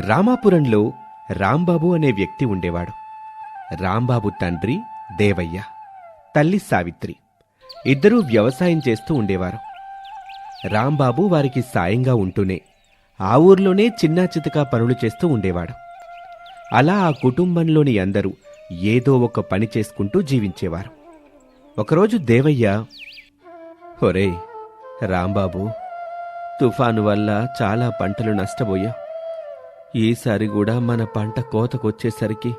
రామాపురంలో రాంబాబు అనే వ్యక్తి ఉండేవాడు. రాంబాబు తండ్రి దేవయ్య తల్లి సావిత్రి ఇద్దరూ వ్యవసాయం చేస్తూ ఉండేవారు. రాంబాబు వారికి సాయంగా ఉంటూనే ఆ ఊర్లోనే చిన్నా చితకా పనులు చేస్తూ ఉండేవాడు. అలా ఆ కుటుంబంలోని అందరూ ఏదో ఒక పని చేసుకుంటూ జీవించేవారు. ఒకరోజు దేవయ్య ఒరే రాంబాబు తుఫాను వల్ల చాలా పంటలు నష్టపోయా ఈసారి కూడా మన పంట కోతకొచ్చేసరికి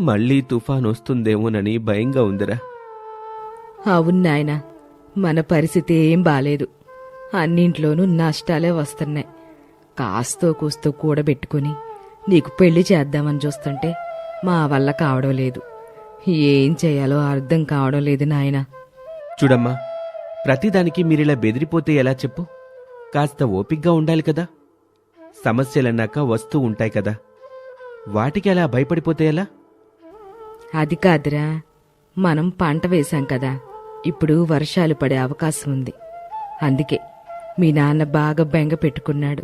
మళ్ళీ తుఫాను వస్తుందేమోనని భయంగా ఉందిరా. అవును నాయనా మన పరిస్థితి ఏం బాలేదు. అన్నింట్లోనూ నష్టాలే వస్తున్నాయి. కాస్తో కూస్తో కూడబెట్టుకుని నీకు పెళ్ళి చేద్దామని చూస్తుంటే మా వల్ల కావడం లేదు. ఏం చేయాలో అర్థం కావడం లేదు నాయనా. చూడమ్మా ప్రతిదానికి మీరిలా బెదిరిపోతే ఎలా చెప్పు? కాస్త ఓపిగ్గా ఉండాలి కదా. సమస్యలన్నాక వస్తూ ఉంటాయి కదా. వాటికి అలా భయపడిపోతే ఎలా? అది కాదురా. మనం పంట వేశాం కదా. ఇప్పుడు వర్షాలు పడే అవకాశం ఉంది. అందుకే మీ నాన్న బాగా బెంగ పెట్టుకున్నాడు.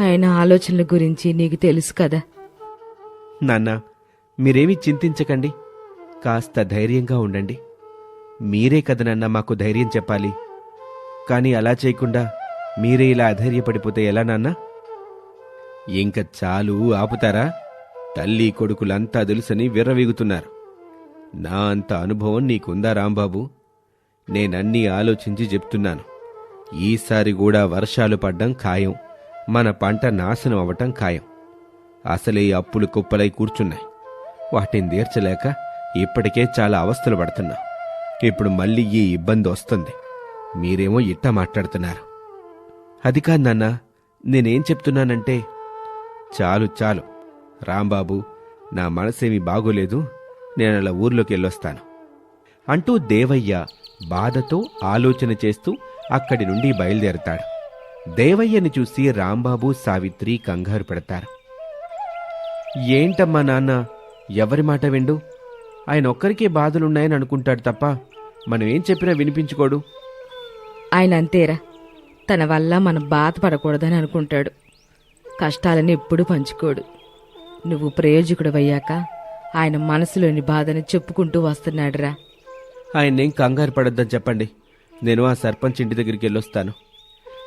ఆయన ఆలోచనల గురించి నీకు తెలుసు కదా. నాన్న మీరేమీ చింతించకండి. కాస్త ధైర్యంగా ఉండండి. మీరే కదా నాన్న మాకు ధైర్యం చెప్పాలి. కానీ అలా చేయకుండా మీరే ఇలా అధైర్యపడిపోతే ఎలా నాన్న? ఇంక చాలు ఆపుతారా? తల్లి కొడుకులంతా తెలుసని విర్రవీగుతున్నారు. నా అంత అనుభవం నీకుందా రాంబాబు? నేనన్నీ ఆలోచించి చెప్తున్నాను. ఈసారి కూడా వర్షాలు పడ్డం ఖాయం మన పంట నాశనం అవ్వటం ఖాయం. అసలే అప్పులు కుప్పలై కూర్చున్నాయి. వాటిని తీర్చలేక ఇప్పటికే చాలా అవస్థలు పడుతున్నా. ఇప్పుడు మళ్ళీ ఈ ఇబ్బంది వస్తుంది. మీరేమో ఇట్ట మాట్లాడుతున్నారు. అది కాదు నాన్న నేనేం చెప్తున్నానంటే చాలు చాలు. రాంబాబు నా మనసేమీ బాగోలేదు. నేను అలా ఊర్లోకి వెళ్ళొస్తాను. అంటూ దేవయ్య బాధతో ఆలోచన చేస్తూ అక్కడి నుండి బయలుదేరతాడు. దేవయ్యని చూసి రాంబాబు సావిత్రి కంగారు పెడతారు. ఏంటమ్మా నాన్న ఎవరి మాట విండు? ఆయన ఒక్కరికే బాధలున్నాయని అనుకుంటాడు తప్ప మనం ఏం చెప్పినా వినిపించుకోడు. ఆయన అంతేరా. తన వల్ల మనం బాధపడకూడదని అనుకుంటాడు. కష్టాలని ఎప్పుడూ పంచుకోడు. నువ్వు ప్రయోజకుడవయ్యాక ఆయన మనసులోని బాధని చెప్పుకుంటూ వస్తున్నాడురా. ఆయన్నేం కంగారు పడొద్దని చెప్పండి. నేను ఆ సర్పంచ్ ఇంటి దగ్గరికి వెళ్ళొస్తాను.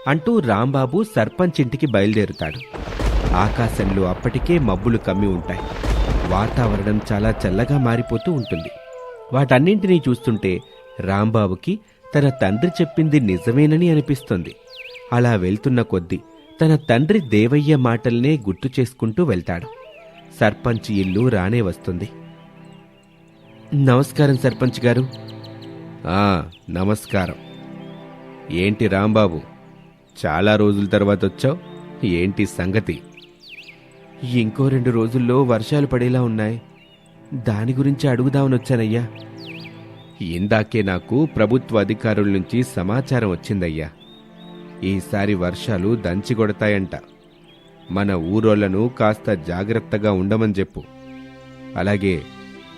అంటూ రాంబాబు సర్పంచ్ ఇంటికి బయలుదేరుతాడు. ఆకాశంలో అప్పటికే మబ్బులు కమ్మి ఉంటాయి. వాతావరణం చాలా చల్లగా మారిపోతూ ఉంటుంది. వాటన్నింటినీ చూస్తుంటే రాంబాబుకి తన తండ్రి చెప్పింది నిజమేనని అనిపిస్తుంది. అలా వెళ్తున్న కొద్దీ తన తండ్రి దేవయ్య మాటల్నే గుర్తు చేసుకుంటూ వెళ్తాడు. సర్పంచ్ ఇల్లు రానే వస్తుంది. నమస్కారం సర్పంచ్ గారు. ఆ నమస్కారం. ఏంటి రాంబాబు చాలా రోజుల తర్వాత వచ్చావు? ఏంటి సంగతి? ఇంకో రెండు రోజుల్లో వర్షాలు పడేలా ఉన్నాయి. దాని గురించి అడుగుదామని వచ్చానయ్యా. ఇందాకే నాకు ప్రభుత్వ అధికారుల నుంచి సమాచారం వచ్చిందయ్యా. ఈసారి వర్షాలు దంచిగొడతాయంట మన ఊరోళ్ళను కాస్త జాగ్రత్తగా ఉండమని చెప్పు. అలాగే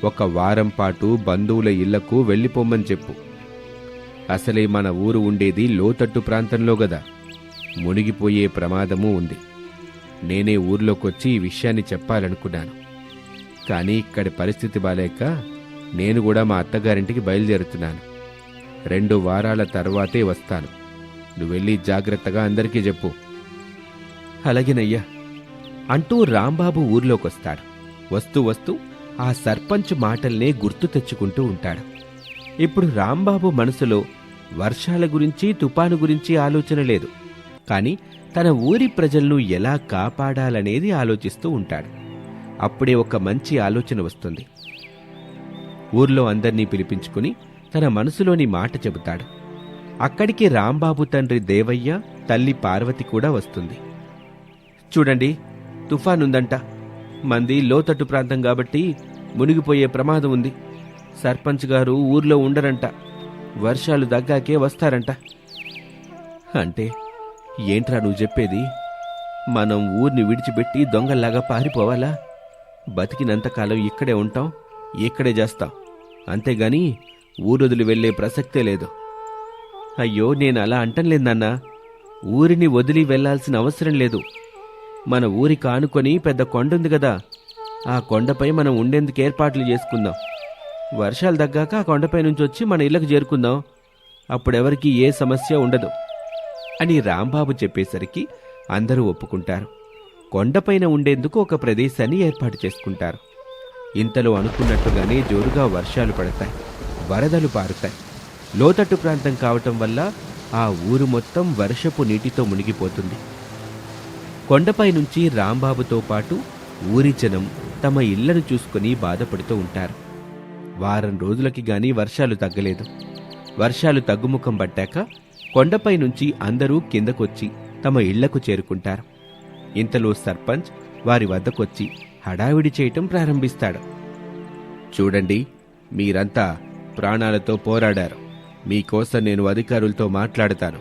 ఒక వారం పాటు బంధువుల ఇళ్ళకు వెళ్ళిపోమ్మని చెప్పు. అసలే మన ఊరు ఉండేది లోతట్టు ప్రాంతంలో గదా. మునిగిపోయే ప్రమాదమూ ఉంది. నేనే ఊర్లోకొచ్చి ఈ విషయాన్ని చెప్పాలనుకున్నాను. కానీ ఇక్కడి పరిస్థితి బాలేక నేను కూడా మా అత్తగారింటికి బయలుదేరుతున్నాను. రెండు వారాల తర్వాతే వస్తాను. నువ్వు వెళ్ళి జాగ్రత్తగా అందరికీ చెప్పు. అలాగేనయ్యా. అంటూ రాంబాబు ఊర్లోకొస్తాడు వస్తూ వస్తూ ఆ సర్పంచ్ మాటల్నే గుర్తు తెచ్చుకుంటూ ఉంటాడు. ఇప్పుడు రాంబాబు మనసులో వర్షాల గురించి తుపాను గురించి ఆలోచన లేదు. కానీ తన ఊరి ప్రజలను ఎలా కాపాడాలనేది ఆలోచిస్తూ ఉంటాడు. అప్పుడే ఒక మంచి ఆలోచన వస్తుంది. ఊర్లో అందర్నీ పిలిపించుకుని తన మనసులోని మాట చెబుతాడు. అక్కడికి రాంబాబు తండ్రి దేవయ్య తల్లి పార్వతి కూడా వస్తుంది. చూడండి తుఫాన్ ఉందంట మంది లోతట్టు ప్రాంతం కాబట్టి మునిగిపోయే ప్రమాదం ఉంది. సర్పంచ్ గారు ఊర్లో ఉండరంట. వర్షాలు దగ్గాకే వస్తారంట. అంటే ఏంట్రా నువ్వు చెప్పేది? మనం ఊర్ని విడిచిపెట్టి దొంగల్లాగా పారిపోవాలా? బతికినంతకాలం ఇక్కడే ఉంటాం ఇక్కడే చేస్తాం. అంతేగాని ఊరొదిలి వెళ్ళే ప్రసక్తే లేదు. అయ్యో నేను అలా అంటం లేదన్నా ఊరిని వదిలి వెళ్ళాల్సిన అవసరం లేదు. మన ఊరి కానుకొని పెద్ద కొండ ఉంది కదా ఆ కొండపై మనం ఉండేందుకు ఏర్పాట్లు చేసుకుందాం. వర్షాలు తగ్గాక ఆ కొండపై నుంచి వచ్చి మన ఇళ్ళకు చేరుకుందాం. అప్పుడెవరికి ఏ సమస్య ఉండదు అని రాంబాబు చెప్పేసరికి అందరూ ఒప్పుకుంటారు. కొండపైన ఉండేందుకు ఒక ప్రదేశాన్ని ఏర్పాటు చేసుకుంటారు. ఇంతలో అనుకున్నట్టుగానే జోరుగా వర్షాలు పడతాయి వరదలు పారుతాయి. లోతట్టు ప్రాంతం కావటం వల్ల ఆ ఊరు మొత్తం వర్షపు నీటితో మునిగిపోతుంది. కొండపై నుంచి రాంబాబుతో పాటు ఊరి జనం తమ ఇళ్ళను చూసుకుని బాధపడుతూ ఉంటారు. వారం రోజులకి గాని వర్షాలు తగ్గలేదు. వర్షాలు తగ్గుముఖం పట్టాక కొండపై నుంచి అందరూ కిందకొచ్చి తమ ఇళ్ళకు చేరుకుంటారు. ఇంతలో సర్పంచ్ వారి వద్దకొచ్చి హడావిడి చేయటం ప్రారంభిస్తాడు. చూడండి మీరంతా ప్రాణాలతో పోరాడారు. మీకోసం నేను అధికారులతో మాట్లాడతాను.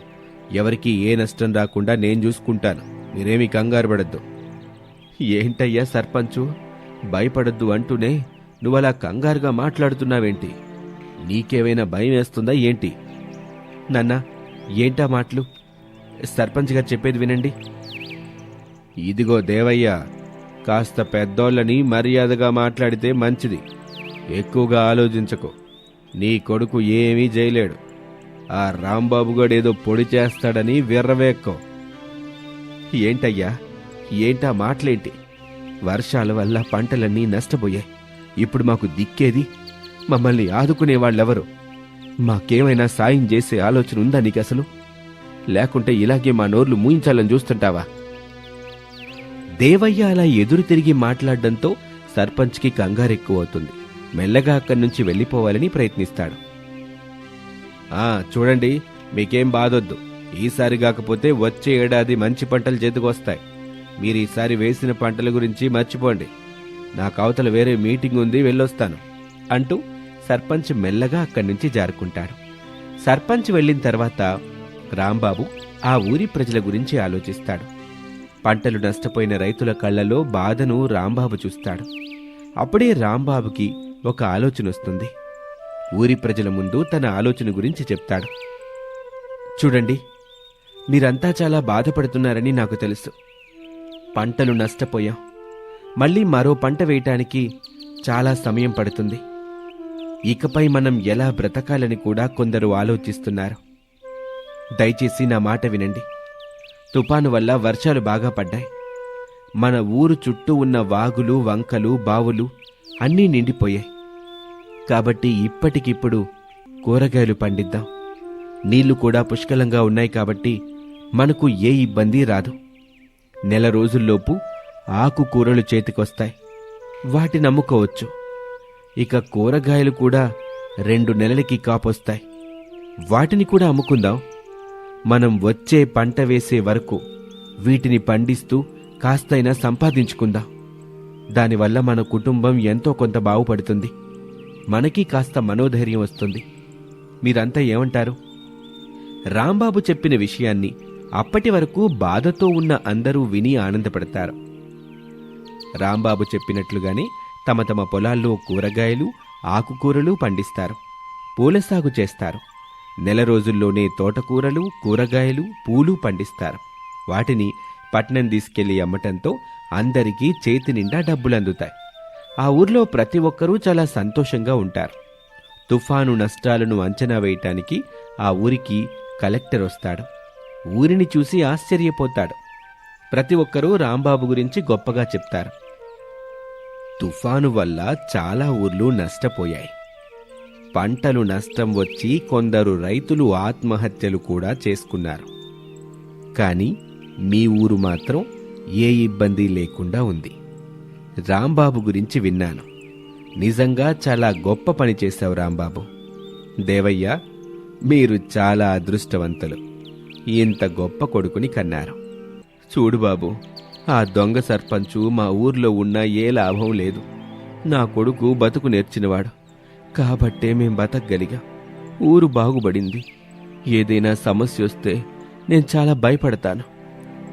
ఎవరికి ఏ నష్టం రాకుండా నేను చూసుకుంటాను. మీరేమీ కంగారు పడద్దు. ఏంటయ్యా సర్పంచు? భయపడద్దు అంటూనే నువ్వలా కంగారుగా మాట్లాడుతున్నావేంటి? నీకేమైనా భయం వేస్తుందా ఏంటి? నాన్న ఏంటా మాటలు? సర్పంచ్ గారు చెప్పేది వినండి. ఇదిగో దేవయ్య కాస్త పెద్దోళ్ళని మర్యాదగా మాట్లాడితే మంచిది. ఎక్కువగా ఆలోచించకు. నీ కొడుకు ఏమీ చేయలేడు ఆ రాంబాబు గడేదో పొడి చేస్తాడని విర్రవేక్కో. ఏంటయ్యా? ఏంటా మాటలేంటి? వర్షాల వల్ల పంటలన్నీ నష్టపోయాయి. ఇప్పుడు మాకు దిక్కేది? మమ్మల్ని ఆదుకునే వాళ్ళెవరు? మాకేమైనా సాయం చేసే ఆలోచన ఉందా నీకు అసలు లేకుంటే ఇలాగే మా నోర్లు మూయించాలని చూస్తుంటావా? దేవయ్య అలా ఎదురు తిరిగి మాట్లాడడంతో సర్పంచ్కి కంగారెక్కువ అవుతుంది మెల్లగా అక్కడి నుంచి వెళ్ళిపోవాలని ప్రయత్నిస్తాడు. ఆ చూడండి మీకేం బాధొద్దు. ఈసారి కాకపోతే వచ్చే ఏడాది మంచి పంటలు చేతికొస్తాయి మీరు ఈసారి వేసిన పంటల గురించి మర్చిపోండి. నాకు అవతల వేరే మీటింగ్ ఉంది వెళ్ళొస్తాను అంటూ సర్పంచ్ మెల్లగా అక్కడి నుంచి జారుకుంటాడు. సర్పంచ్ వెళ్ళిన తర్వాత రాంబాబు ఆ ఊరి ప్రజల గురించి ఆలోచిస్తాడు. పంటలు నష్టపోయిన రైతుల కళ్ళలో బాధను రాంబాబు చూస్తాడు. అప్పుడే రాంబాబుకి ఒక ఆలోచన వస్తుంది. ఊరి ప్రజల ముందు తన ఆలోచన గురించి చెప్తాడు. చూడండి మీరంతా చాలా బాధపడుతున్నారని నాకు తెలుసు. పంటలు నష్టపోయాం. మళ్ళీ మరో పంట వేయటానికి చాలా సమయం పడుతుంది. ఇకపై మనం ఎలా బ్రతకాలని కూడా కొందరు ఆలోచిస్తున్నారు. దయచేసి నా మాట వినండి. తుపాను వల్ల వర్షాలు బాగా పడ్డాయి. మన ఊరు చుట్టూ ఉన్న వాగులు వంకలు బావులు అన్నీ నిండిపోయాయి. కాబట్టి ఇప్పటికిప్పుడు కూరగాయలు పండిద్దాం. నీళ్ళు కూడా పుష్కలంగా ఉన్నాయి కాబట్టి మనకు ఏ ఇబ్బంది రాదు. నెల రోజుల్లోపు ఆకుకూరలు చేతికొస్తాయి. వాటిని అమ్ముకోవచ్చు. ఇక కూరగాయలు కూడా రెండు నెలలకి కాపొస్తాయి. వాటిని కూడా అమ్ముకుందాం. మనం వచ్చే పంట వేసే వరకు వీటిని పండిస్తూ కాస్తైనా సంపాదించుకుందాం. దానివల్ల మన కుటుంబం ఎంతో కొంత బాగుపడుతుంది. మనకి కాస్త మనోధైర్యం వస్తుంది. మీరంతా ఏమంటారు? రాంబాబు చెప్పిన విషయాన్ని అప్పటి వరకు బాధతో ఉన్న అందరూ విని ఆనందపడతారు. రాంబాబు చెప్పినట్లుగానే తమ తమ పొలాల్లో కూరగాయలు ఆకుకూరలు పండిస్తారు. పూల సాగు చేస్తారు. నెల రోజుల్లోనే తోటకూరలు కూరగాయలు పూలు పండిస్తారు. వాటిని పట్నం తీసుకెళ్ళి అమ్మటంతో అందరికీ చేతి నిండా డబ్బులు అందుతాయి ఆ ఊర్లో ప్రతి ఒక్కరూ చాలా సంతోషంగా ఉంటారు. తుఫాను నష్టాలను అంచనా వేయటానికి ఆ ఊరికి కలెక్టర్ వస్తాడు. ఊరిని చూసి ఆశ్చర్యపోతాడు. ప్రతి ఒక్కరూ రాంబాబు గురించి గొప్పగా చెప్తారు. తుఫాను వల్ల చాలా ఊర్లు నష్టపోయాయి. పంటలు నష్టం వచ్చి కొందరు రైతులు ఆత్మహత్యలు కూడా చేసుకున్నారు. కానీ మీ ఊరు మాత్రం ఏ ఇబ్బంది లేకుండా ఉంది. రాంబాబు గురించి విన్నాను. నిజంగా చాలా గొప్ప పని చేశావు రాంబాబు. దేవయ్య మీరు చాలా అదృష్టవంతులు. ఇంత గొప్ప కొడుకుని కన్నారు. చూడు బాబు ఆ దొంగ సర్పంచు మా ఊర్లో ఉన్న ఏ లాభం లేదు. నా కొడుకు బతుకు నేర్చినవాడు. కాబట్టే మేం బతకగలిగా. ఊరు బాగుపడింది. ఏదైనా సమస్య వస్తే నేను చాలా భయపడతాను.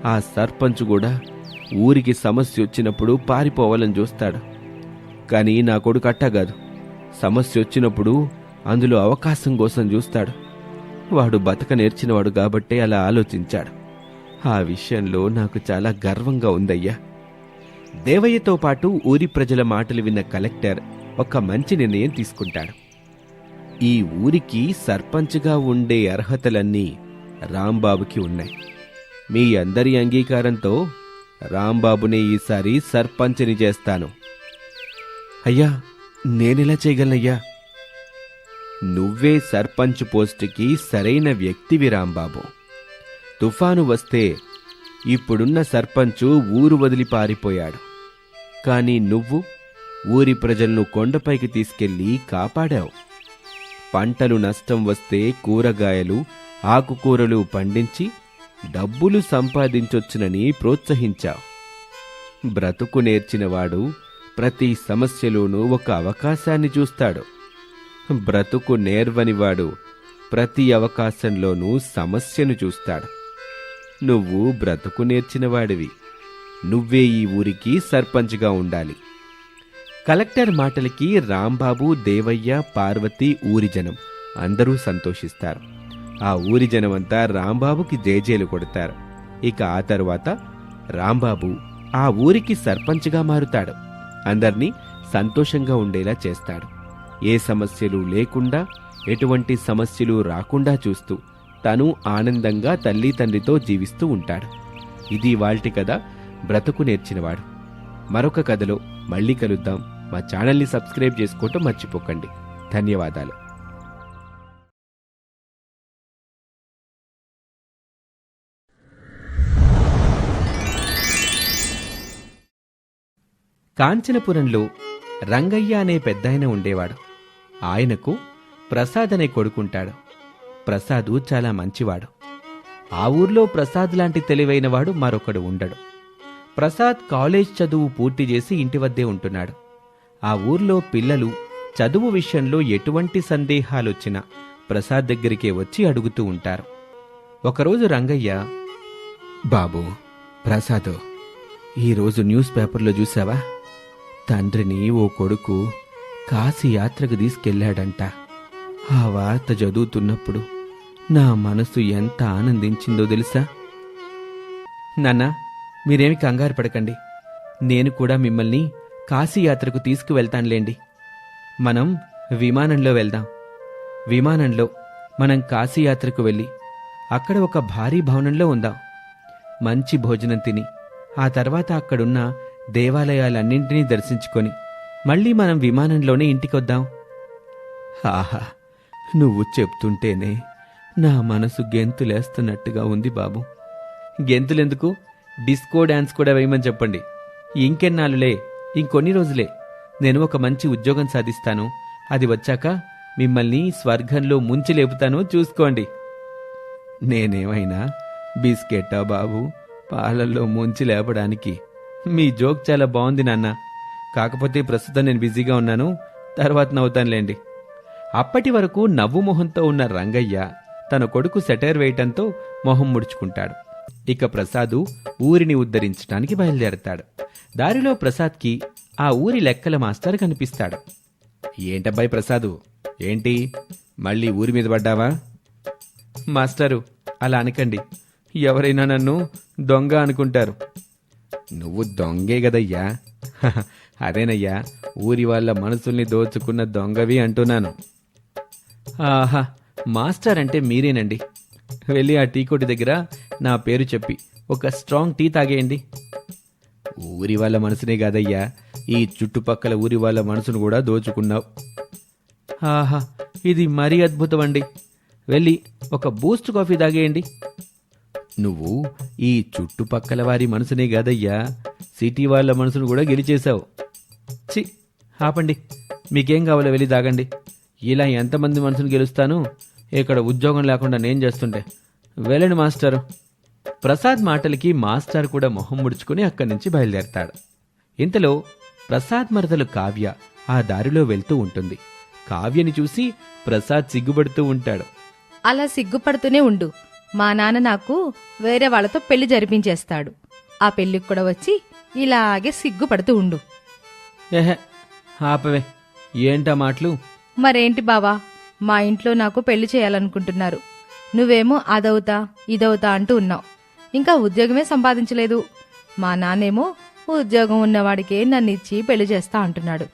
ఆ సర్పంచ్ కూడా ఊరికి సమస్య వచ్చినప్పుడు పారిపోవాలని చూస్తాడు. కానీ నా కొడుకు అట్టగాదు సమస్య వచ్చినప్పుడు అందులో అవకాశం కోసం చూస్తాడు. వాడు బతక నేర్చినవాడు కాబట్టే అలా ఆలోచించాడు. ఆ విషయంలో నాకు చాలా గర్వంగా ఉందయ్యా. దేవయ్యతో పాటు ఊరి ప్రజల మాటలు విన్న కలెక్టర్ ఒక మంచి నిర్ణయం తీసుకుంటాడు. ఈ ఊరికి సర్పంచ్గా ఉండే అర్హతలన్నీ రాంబాబుకి ఉన్నాయి. మీ అందరి అంగీకారంతో రాంబాబుని ఈసారి సర్పంచ్ని చేస్తాను. అయ్యా నేనెలా చేయగలనయ్యా? నువ్వే సర్పంచ్ పోస్టుకి సరైన వ్యక్తివి రాంబాబు. తుఫాను వస్తే ఇప్పుడున్న సర్పంచు ఊరు వదిలి పారిపోయాడు. కానీ నువ్వు ఊరి ప్రజలను కొండపైకి తీసుకెళ్ళి కాపాడావు. పంటలు నష్టం వస్తే కూరగాయలు ఆకుకూరలు పండించి డబ్బులు సంపాదించొచ్చునని ప్రోత్సహించావు. బ్రతుకు నేర్చినవాడు ప్రతి సమస్యలోనూ ఒక అవకాశాన్ని చూస్తాడు. బ్రతుకు నేర్వనివాడు ప్రతి అవకాశంలోనూ సమస్యను చూస్తాడు. నువ్వు బ్రతుకు నేర్చినవాడివి. నువ్వే ఈ ఊరికి సర్పంచ్గా ఉండాలి. కలెక్టర్ మాటలకి రాంబాబు దేవయ్య పార్వతి ఊరి జనం అందరూ సంతోషిస్తారు. ఆ ఊరి జనమంతా రాంబాబుకి జేజేలు కొడతారు. ఇక ఆ తరువాత రాంబాబు ఆ ఊరికి సర్పంచ్గా మారుతాడు. అందర్నీ సంతోషంగా ఉండేలా చేస్తాడు. ఏ సమస్యలు లేకుండా ఎటువంటి సమస్యలు రాకుండా చూస్తూ తను ఆనందంగా తల్లి తండ్రితో జీవిస్తూ ఉంటాడు. ఇది వాల్టి కథ బ్రతుకు నేర్చినవాడు. మరొక కథలో మళ్ళీ కలుద్దాం. మా ఛానల్ని సబ్స్క్రైబ్ చేసుకోవటం మర్చిపోకండి. ధన్యవాదాలు. కాంచనపురంలో రంగయ్య అనే పెద్దాయన ఉండేవాడు. ఆయనకు ప్రసాద్ అనే కొడుకుంటాడు. ప్రసాదు చాలా మంచివాడు. ఆ ఊర్లో ప్రసాద్ లాంటి తెలివైనవాడు మరొకడు ఉండడు. ప్రసాద్ కాలేజ్ చదువు పూర్తి చేసి ఇంటి వద్దే ఉంటున్నాడు. ఆ ఊర్లో పిల్లలు చదువు విషయంలో ఎటువంటి సందేహాలొచ్చినా ప్రసాద్ దగ్గరికే వచ్చి అడుగుతూ ఉంటారు. ఒకరోజు రంగయ్య బాబు ప్రసాదు ఈరోజు న్యూస్ పేపర్లో చూసావా? తండ్రిని ఓ కొడుకు కాశీ యాత్రకు తీసుకెళ్ళాడంట ఆ వార్త చదువుతున్నప్పుడు నా మనసు ఎంత ఆనందించిందో తెలుసా? నాన్న మీరేమి కంగారు పడకండి. నేను కూడా మిమ్మల్ని కాశీ యాత్రకు తీసుకువెళ్తానులేండి. మనం విమానంలో వెళ్దాం. విమానంలో మనం కాశీయాత్రకు వెళ్ళి అక్కడ ఒక భారీ భవనంలో ఉందాం. మంచి భోజనం తిని ఆ తర్వాత అక్కడున్న దేవాలయాలన్నింటినీ దర్శించుకొని మళ్ళీ మనం విమానంలోనే ఇంటికొద్దాం. ఆహా నువ్వు చెప్తుంటేనే నా మనసు గెంతులేస్తున్నట్టుగా ఉంది బాబు. గెంతులెందుకు? డిస్కో డ్యాన్స్ కూడా వేయమని చెప్పండి. ఇంకెన్నాళ్ళులే ఇంకొన్ని రోజులే. నేను ఒక మంచి ఉద్యోగం సాధిస్తాను. అది వచ్చాక మిమ్మల్ని స్వర్గంలో ముంచి లేపుతాను చూసుకోండి. నేనేమైనా బిస్కెట్టా బాబు? పాలల్లో ముంచి లేపడానికి మీ జోక్ చాలా బాగుంది నాన్న. కాకపోతే ప్రస్తుతం నేను బిజీగా ఉన్నాను. తర్వాత నవ్వుతానులేండి. అప్పటి వరకు నవ్వు మొహంతో ఉన్న రంగయ్య తన కొడుకు సెటైర్ వేయటంతో మొహం ముడుచుకుంటాడు. ఇక ప్రసాదు ఊరిని ఉద్ధరించడానికి బయలుదేరతాడు. దారిలో ప్రసాద్కి ఆ ఊరి లెక్కల మాస్టర్ కనిపిస్తాడు. ఏంటబ్బాయి ప్రసాదు? ఏంటి? మళ్ళీ ఊరి మీద పడ్డావా? మాస్టరు అలా అనకండి. ఎవరైనా నన్ను దొంగ అనుకుంటారు. నువ్వు దొంగే కదయ్యా అదేనయ్యా ఊరి వాళ్ళ మనసుల్ని దోచుకున్న దొంగవి అంటున్నాను. ఆహా మాస్టర్ అంటే మీరేనండి. వెళ్ళి ఆ టీ కొట్టి దగ్గర నా పేరు చెప్పి ఒక స్ట్రాంగ్ టీ తాగేయండి. ఊరి వాళ్ళ మనసునే కాదయ్యా ఈ చుట్టుపక్కల ఊరి వాళ్ళ మనసును కూడా దోచుకున్నావు. ఆహా ఇది మరీ అద్భుతం అండి. వెళ్ళి ఒక బూస్ట్ కాఫీ తాగేయండి. నువ్వు ఈ చుట్టుపక్కల వారి మనసునే కాదయ్యా. సిటీ వాళ్ళ మనసును కూడా గెలిచేశావు. చి ఆపండి. మీకేం కావాలో వెళ్ళి తాగండి. ఇలా ఎంతమంది మనసును గెలుస్తాను? ఇక్కడ ఉద్యోగం లేకుండా నేను చేస్తుంటే. వెళ్ళండి మాస్టారు. ప్రసాద్ మాటలకి మాస్టర్ కూడా మొహం ముడుచుకుని అక్కడి నుంచి బయలుదేరతాడు. ఇంతలో ప్రసాద్ మరదలు కావ్య ఆ దారిలో వెళ్తూ ఉంటుంది. కావ్యని చూసి ప్రసాద్ సిగ్గుపడుతూ ఉంటాడు. అలా సిగ్గుపడుతూనే ఉండు. మా నాన్న నాకు వేరే వాళ్ళతో పెళ్ళి జరిపించేస్తాడు. ఆ పెళ్ళికి కూడా వచ్చి ఇలాగే సిగ్గుపడుతూ ఉండు. ఏహే ఆపవే. ఏంటా మాటలు? మరేంటి బావా? మా ఇంట్లో నాకు పెళ్ళి చేయాలనుకుంటున్నారు. నువ్వేమో అదవుతా ఇదవుతా అంటూ ఉన్నావు. ఇంకా ఉద్యోగమే సంపాదించలేదు. మా నాన్నేమో ఉద్యోగం ఉన్నవాడికే నన్ను ఇచ్చి పెళ్ళి చేస్తా అంటున్నాడు.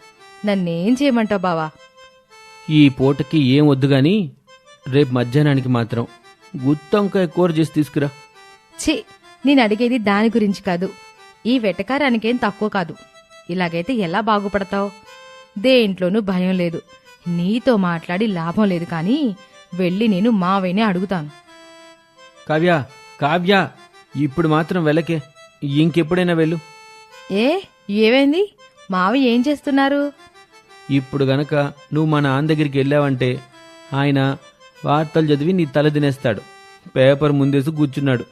నన్నేం చేయమంటావు బావా? ఈ పూటకి ఏం వద్దు గాని రేపు మధ్యాహ్నానికి మాత్రం. గుత్తొంకాయ కూర చేసి తీసుకురా. ఛీ నేను అడిగేది దాని గురించి కాదు. ఈ వెటకారానికేం తక్కువ కాదు. ఇలాగైతే ఎలా బాగుపడతావు? దేంట్లోనూ భయం లేదు. నీతో మాట్లాడి లాభం లేదు కానీ వెళ్ళి నేను మావయ్యనే అడుగుతాను. కావ్య కావ్య ఇప్పుడు మాత్రం వెళ్ళకే. ఇంకెప్పుడైనా వెళ్ళు. ఏ ఏమైంది? మావయ్య ఏం చేస్తున్నారు? ఇప్పుడు గనక నువ్వు మా నాన్న దగ్గరికి వెళ్ళావంటే ఆయన వార్తలు చదివి నీ తల తినేస్తాడు. పేపర్ ముందేసి కూర్చున్నాడు.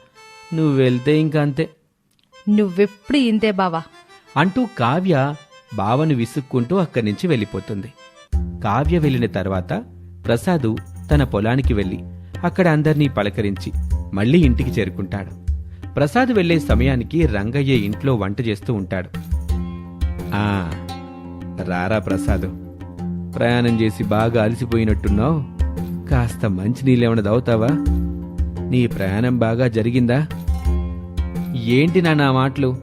నువ్వు వెళ్తే ఇంకా అంతే. నువ్వెప్పుడు ఇంతే బావా? అంటూ కావ్య బావను విసుక్కుంటూ అక్కడి నుంచి వెళ్ళిపోతుంది. కావ్య వెళ్ళిన తర్వాత ప్రసాదు తన పొలానికి వెళ్ళి అక్కడ అందర్నీ పలకరించి మళ్ళీ ఇంటికి చేరుకుంటాడు. ప్రసాద్ వెళ్ళే సమయానికి రంగయ్య ఇంట్లో వంట చేస్తూ ఉంటాడు. ఆ రారా ప్రసాదు. ప్రయాణం చేసి బాగా అలసిపోయినట్టున్నావు? కాస్త మంచినీళ్ళేమైనా దవుతావా నీ ప్రయాణం బాగా జరిగిందా? ఏంటి నా నా మాటలు?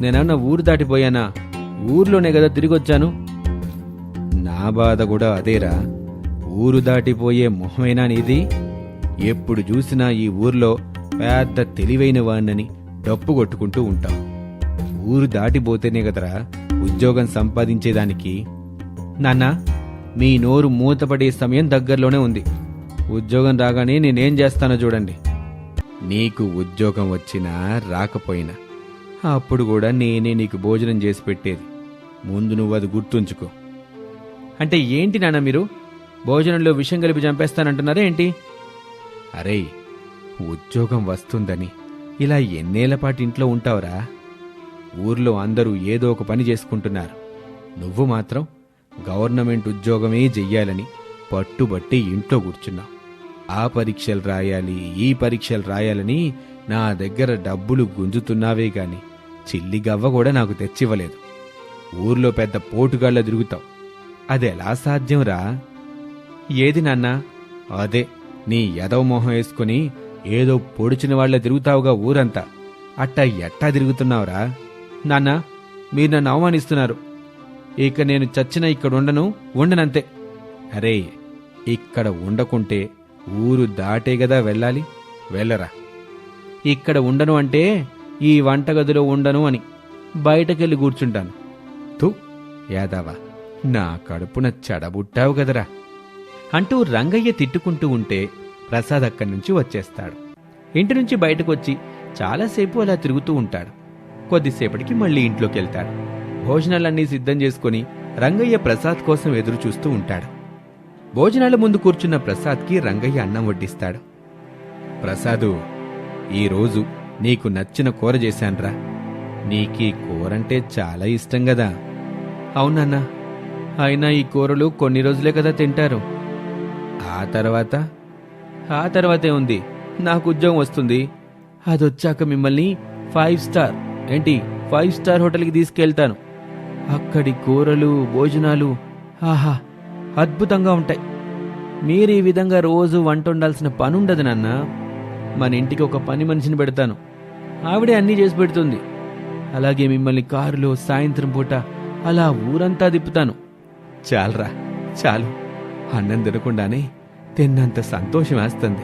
నేనన్నా ఊరు దాటిపోయానా? ఊర్లోనే కదా తిరిగొచ్చాను. నా బాధ కూడా అదేరా. ఊరు దాటిపోయే మొహమేనా నీది? ఎప్పుడు చూసినా ఈ ఊర్లో పెద్ద తెలివైన వాణ్ణని డప్పు కొట్టుకుంటూ ఉంటాం. ఊరు దాటిపోతేనే కదరా ఉద్యోగం సంపాదించేదానికి. నాన్న మీ నోరు మూతపడే సమయం దగ్గరలోనే ఉంది. ఉద్యోగం రాగానే నేనేం చేస్తానో చూడండి. నీకు ఉద్యోగం వచ్చినా రాకపోయినా అప్పుడు కూడా నేనే నీకు భోజనం చేసి పెట్టేది. ముందు నువ్వు అది గుర్తుంచుకో. అంటే ఏంటి నాన్న మీరు? భోజనంలో విషం కలిపి చంపేస్తానంటున్నారా ఏంటి? అరే ఉద్యోగం వస్తుందని ఇలా ఎన్నేళ్ళపాటు ఇంట్లో ఉంటావురా? ఊర్లో అందరూ ఏదో ఒక పని చేసుకుంటున్నారు. నువ్వు మాత్రం గవర్నమెంట్ ఉద్యోగమే చెయ్యాలని పట్టుబట్టి ఇంట్లో కూర్చున్నావు. ఆ పరీక్షలు రాయాలి ఈ పరీక్షలు రాయాలని నా దగ్గర డబ్బులు గుంజుతున్నావే గాని చిల్లి గవ్వ కూడా నాకు తెచ్చివ్వలేదు. ఊర్లో పెద్ద పోటుగాళ్ళ తిరుగుతావు అది ఎలా సాధ్యంరా ఏది నాన్నా? అదే నీ ఎదవ మొహం వేసుకుని ఏదో పొడిచిన వాళ్ళ తిరుగుతావుగా ఊరంతా. అట్టా ఎట్టా తిరుగుతున్నావురా నాన్నా మీరు నన్ను అవమానిస్తున్నారు. ఇక నేను చచ్చిన ఇక్కడ ఉండను ఉండనంతే. అరే ఇక్కడ ఉండకుంటే ఊరు దాటే గదా వెళ్ళాలి? వెళ్ళరా. ఇక్కడ ఉండను అంటే ఈ వంటగదిలో ఉండను అని బయటకెళ్ళి కూర్చుంటాను. తూ యాదవా నా కడుపున చెడబుట్టావు కదరా అంటూ రంగయ్య తిట్టుకుంటూ ఉంటే ప్రసాద్ అక్కడి నుంచి వచ్చేస్తాడు. ఇంటి నుంచి బయటకు వచ్చి చాలాసేపు అలా తిరుగుతూ ఉంటాడు. కొద్దిసేపటికి మళ్ళీ ఇంట్లోకి వెళ్తాడు భోజనాలన్నీ సిద్ధం చేసుకుని రంగయ్య ప్రసాద్ కోసం ఎదురు చూస్తూ ఉంటాడు. భోజనాల ముందు కూర్చున్న ప్రసాద్కి రంగయ్య అన్నం వడ్డిస్తాడు. ప్రసాదు ఈరోజు నీకు నచ్చిన కూర చేశాన్రా. నీకీ కూరంటే చాలా ఇష్టం కదా అవునన్నా అయినా ఈ కూరలు కొన్ని రోజులే కదా తింటారు. ఆ తర్వాత? ఆ తర్వాతే ఉంది. నాకు ఉద్యోగం వస్తుంది. అదొచ్చాక మిమ్మల్ని ఫైవ్ స్టార్ ఏంటి ఫైవ్ స్టార్ హోటల్కి తీసుకెళ్తాను. అక్కడి కూరలు భోజనాలు ఆహా అద్భుతంగా ఉంటాయి. మీరు ఈ విధంగా రోజు వంట వండాల్సిన పని ఉండదు నాన్న. మన ఇంటికి ఒక పని మనిషిని పెడతాను. ఆవిడే అన్నీ చేసి పెడుతుంది. అలాగే మిమ్మల్ని కారులో సాయంత్రం పూట అలా ఊరంతా తిప్పుతాను. చాలరా చాలు. అన్నం తినకుండానే తిన్నంత సంతోషం వేస్తుంది.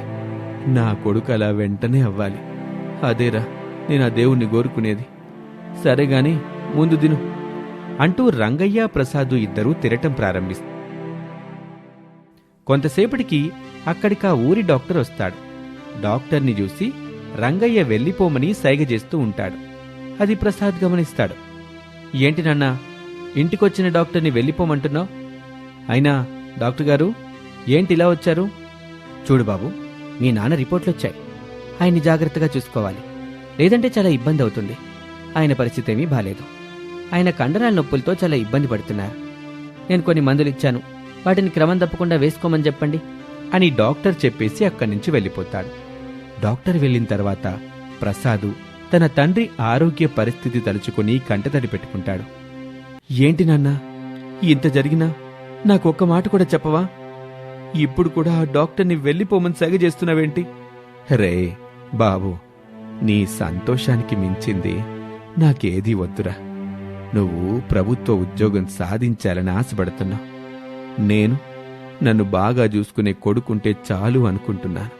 నా కొడుకు అలా వెంటనే అవ్వాలి. అదేరా నేను ఆ దేవుణ్ణి కోరుకునేది. సరే గాని ముందు దిను అంటూ రంగయ్య ప్రసాదు ఇద్దరూ తిరటం ప్రారంభిస్తారు. కొంతసేపటికి అక్కడికా ఊరి డాక్టర్ వస్తాడు. డాక్టర్ని చూసి రంగయ్య వెళ్ళిపోమని సైగ చేస్తూ ఉంటాడు. అది ప్రసాద్ గమనిస్తాడు. ఏంటి నాన్న ఇంటికొచ్చిన డాక్టర్ని వెళ్ళిపోమంటున్నావు? అయినా డాక్టర్ గారు ఏంటి ఇలా వచ్చారు? చూడు బాబు మీ నాన్న రిపోర్ట్లు వచ్చాయి ఆయన్ని జాగ్రత్తగా చూసుకోవాలి. లేదంటే చాలా ఇబ్బంది అవుతుంది ఆయన పరిస్థితి ఏమీ బాలేదు. ఆయన కండరాల నొప్పులతో చాలా ఇబ్బంది పడుతున్నారు. నేను కొన్ని మందులు ఇచ్చాను వాటిని క్రమం తప్పకుండా వేసుకోమని చెప్పండి అని డాక్టర్ చెప్పేసి అక్కడి నుంచి వెళ్ళిపోతాడు. డాక్టర్ వెళ్ళిన తర్వాత ప్రసాదు తన తండ్రి ఆరోగ్య పరిస్థితి తలుచుకుని కంటతడి పెట్టుకుంటాడు. ఏంటి నాన్న? ఇంత జరిగినా నాకు ఒక్క మాట కూడా చెప్పవా? ఇప్పుడు కూడా ఆ డాక్టర్ని వెళ్ళిపోమని సగ చేస్తున్నావేంటి? రే బాబు నీ సంతోషానికి మించింది నాకేదీ వద్దురా. నువ్వు ప్రభుత్వ ఉద్యోగం సాధించాలని ఆశపడుతున్నావు. నేను నన్ను బాగా చూసుకునే కొడుకుంటే చాలు అనుకుంటున్నాను.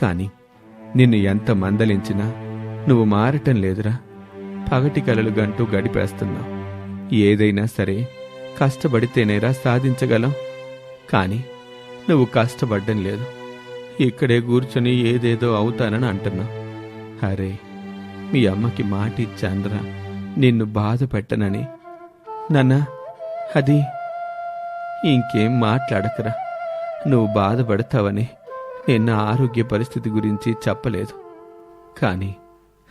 కానీ నిన్ను ఎంత మందలించినా నువ్వు మారటం లేదురా. పగటి కలలు గంటూ గడిపేస్తున్నావు. ఏదైనా సరే కష్టపడితేనేరా సాధించగలం. కానీ నువ్వు కష్టపడ్డం లేదు. ఇక్కడే కూర్చొని ఏదేదో అవుతానని అంటున్నావు అరే మీ అమ్మకి మాట ఇచ్చాంద్రా నిన్ను బాధ పెట్టనని. నాన్న అది ఇంకేం మాట్లాడకరా. నువ్వు బాధపడతావని నేను నా ఆరోగ్య పరిస్థితి గురించి చెప్పలేదు. కానీ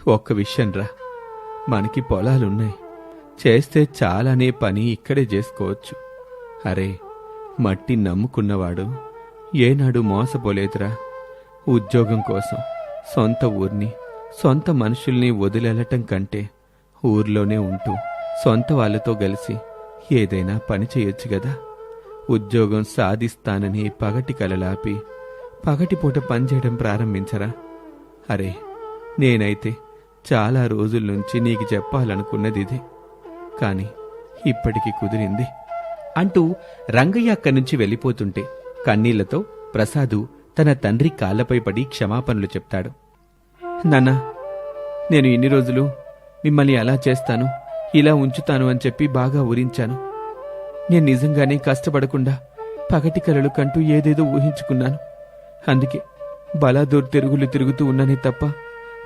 ఒక్క విషయం రా. మనకి పొలాలున్నాయి. చేస్తే చాలానే పని ఇక్కడే చేసుకోవచ్చు. అరే మట్టి నమ్ముకున్నవాడు ఏనాడు మోసపోలేదురా. ఉద్యోగం కోసం సొంత ఊర్ని సొంత మనుషుల్ని వదిలేలటం కంటే ఊర్లోనే ఉంటూ సొంత వాళ్ళతో కలిసి ఏదైనా పని చేయొచ్చు కదా ఉద్యోగం సాధిస్తానని పగటి కలలాపి. పగటిపూట పనిచేయడం ప్రారంభించరా? అరే నేనైతే చాలా రోజుల నుంచి నీకు చెప్పాలనుకున్నది ఇదే. కానీ ఇప్పటికి కుదిరింది. అంటూ రంగయ్య అక్కడి నుంచి వెళ్ళిపోతుంటే కన్నీళ్ళతో ప్రసాదు తన తండ్రి కాళ్ళపై పడి క్షమాపణలు చెప్తాడు. నాన్న నేను ఇన్ని రోజులు మిమ్మల్ని అలా చేస్తాను ఇలా ఉంచుతాను అని చెప్పి బాగా ఊరించాను. నేను నిజంగానే కష్టపడకుండా పగటి కలలు కంటూ ఏదేదో ఊహించుకున్నాను. అందుకే బలాదూర్ తిరుగులు తిరుగుతూ ఉన్నానే తప్ప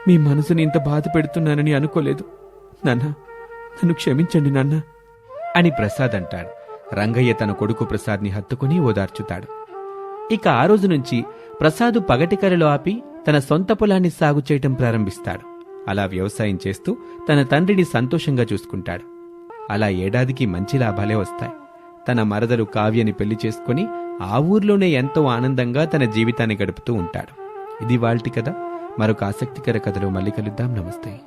మీ మనసుని ఇంత బాధ పెడుతున్నానని అనుకోలేదు. నాన్న నన్ను క్షమించండి నాన్న. అని ప్రసాద్ అంటాడు. రంగయ్య తన కొడుకు ప్రసాద్ని హత్తుకుని ఓదార్చుతాడు. ఇక ఆ రోజు నుంచి ప్రసాదు పగటి కలలో ఆపి తన సొంత పొలాన్ని సాగు చేయటం ప్రారంభిస్తాడు. అలా వ్యవసాయం చేస్తూ తన తండ్రిని సంతోషంగా చూసుకుంటాడు. అలా ఏడాదికి మంచి లాభాలే వస్తాయి. తన మరదలు కావ్యని పెళ్ళి చేసుకుని ఆ ఊర్లోనే ఎంతో ఆనందంగా తన జీవితాన్ని గడుపుతూ ఉంటాడు. ఇది వాళ్ళ కథ. మరొక ఆసక్తికర కథలో మళ్ళీ కలుద్దాం. నమస్తే.